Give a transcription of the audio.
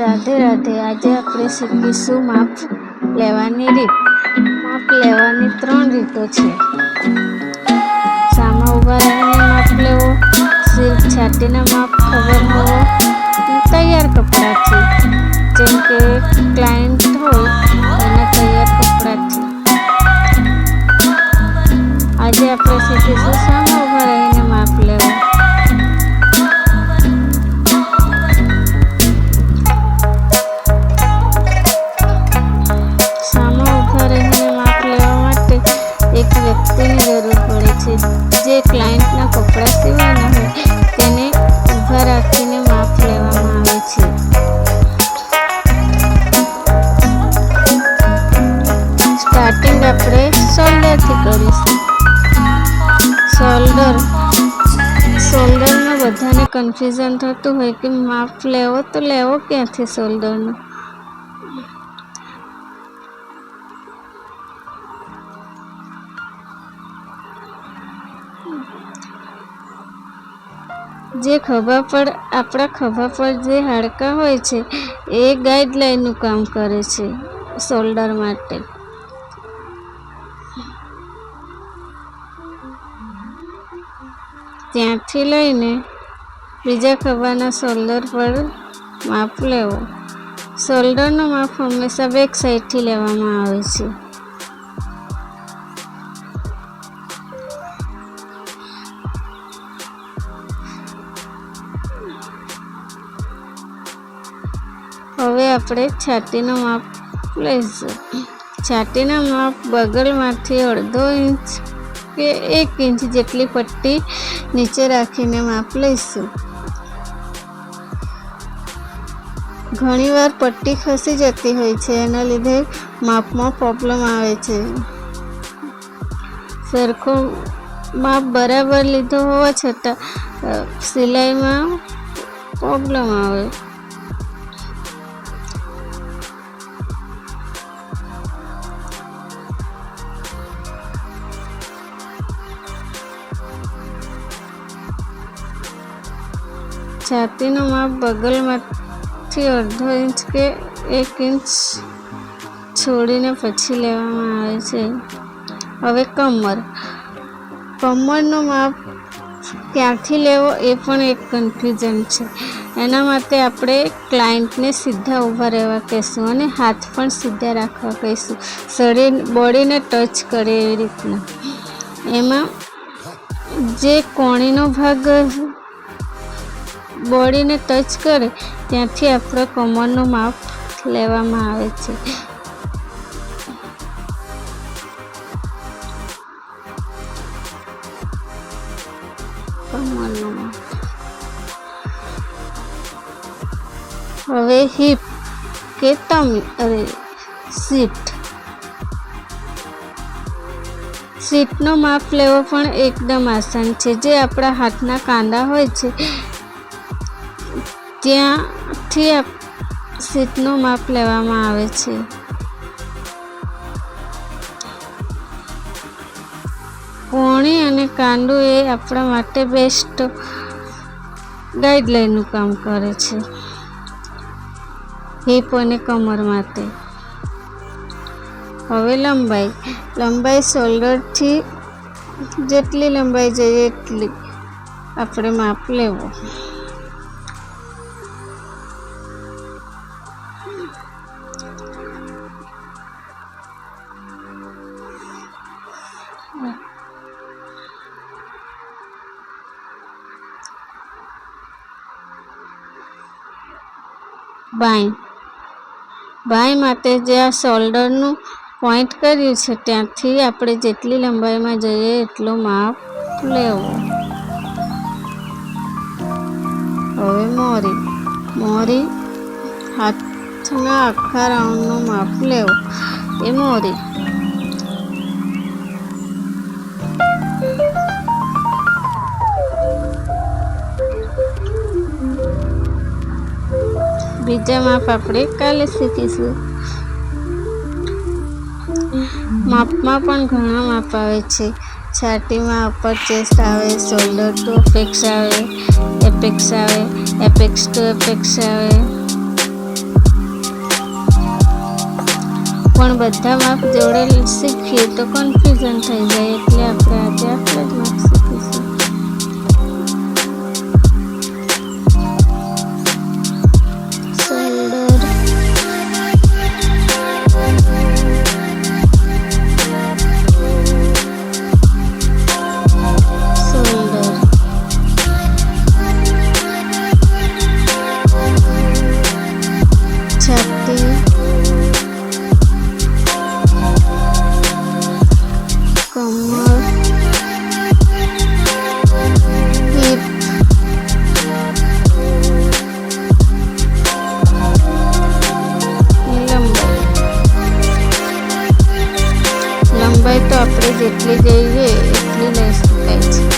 રાધે રાધે, આજે આપણે શીખીશું માપ લેવાની રીત. માપ લેવાની ત્રણ રીતો છે. સામા ઊભા રહીને માપ લેવો સિલ્ક છાતીના માપ ખબર હોવો તૈયાર કપડાથી જેમ કે ક્લાયન્ટ હોય એના તૈયાર કપડાથી આજે આપણે શીખીશું સામા વ્યક્તિની જરૂર પડે છે. જે ક્લાયન્ટના કપડાં સીવાના હોય, તેને ઊભા રાખીને માપ લેવામાં આવે છે. સ્ટાર્ટિંગ આપણે શોલ્ડરથી કરીશું. શોલ્ડર શોલ્ડરમાં બધાને કન્ફ્યુઝન થતું હોય કે માપ લેવો તો લેવો ક્યાંથી શોલ્ડરનો જે ખભા પર, આપણા ખભા પર જે હાડકાં હોય છે, એ ગાઈડલાઈનનું કામ કરે છે શોલ્ડર માટે. ત્યાંથી લઈને બીજા ખભાના શોલ્ડર પર માપ લેવો. શોલ્ડરનું માપ હંમેશા બેક સાઈડથી લેવામાં આવે છે. હવે આપણે છાતીનું માપ લઈશું. છાતીના માપ બગલમાંથી અડધો ઇંચ કે એક ઇંચ જેટલી પટ્ટી નીચે રાખીને માપ લઈશું. ઘણીવાર પટ્ટી ખસી જતી હોય છે, એના લીધે માપમાં પ્રોબ્લેમ આવે છે. સરખો માપ બરાબર લીધો હોવા છતાં સિલાઈમાં પ્રોબ્લેમ આવે. છાતીનું માપ બગલમાંથી અડધો ઇંચ કે એક ઇંચ છોડીને પછી લેવામાં આવે છે. હવે કમર. કમરનું માપ ક્યાંથી લેવો એ પણ એક કન્ફ્યુઝન છે. એના માટે આપણે ક્લાયન્ટને સીધા ઊભા રહેવા કહીશું અને હાથ પણ સીધા રાખવા કહીશું. શરીર, બોડીને ટચ કરે એવી રીતના. એમાં જે કોણીનો ભાગ બોડીને ટચ કરે, ત્યાંથી આપણે કમરનું માપ લેવામાં આવે છે. હવે હિપ કે તમી અરે સીટ સીટનો માપ લેવો પણ એકદમ આસાન છે. જે આપણા હાથના કાંદા હોય છે ત્યાંથી સીટનું માપ લેવામાં આવે છે. કોણી અને કાંડું એ આપણા માટે બેસ્ટ ગાઈડલાઈનનું કામ કરે છે. હિપ અને કમર માટે. હવે લંબાઈ. લંબાઈ શોલ્ડરથી જેટલી લંબાઈ જોઈએ એટલી આપણે માપ લેવું. બાય. બાય માટે જે આ શોલ્ડરનું પોઈન્ટ કર્યું છે, ત્યાંથી આપણે જેટલી લંબાઈમાં જઈએ એટલો માપ લેવો. હવે મોરી. મોરી હાથના આખા રાઉન્ડનું માપ લેવો. એ મોરી. બીજા માપ આપણે કાલે શીખીશું. માપમાં પણ ઘણા માપ આવે છે. છાતીમાં અપર ચેસ્ટ આવે શોલ્ડર ટુ ફિક્સ આવે એપેક્સ આવે એપેક્સ ટુ એપેક્સ આવે. પણ બધા માપ જોડે શીખીએ તો કન્ફ્યુઝન થઈ જાય એટલે આપણે આજે આટલા જ માપ ભાઈ તો આપણે જેટલી જઈએ એટલી નહીં શકાય છે.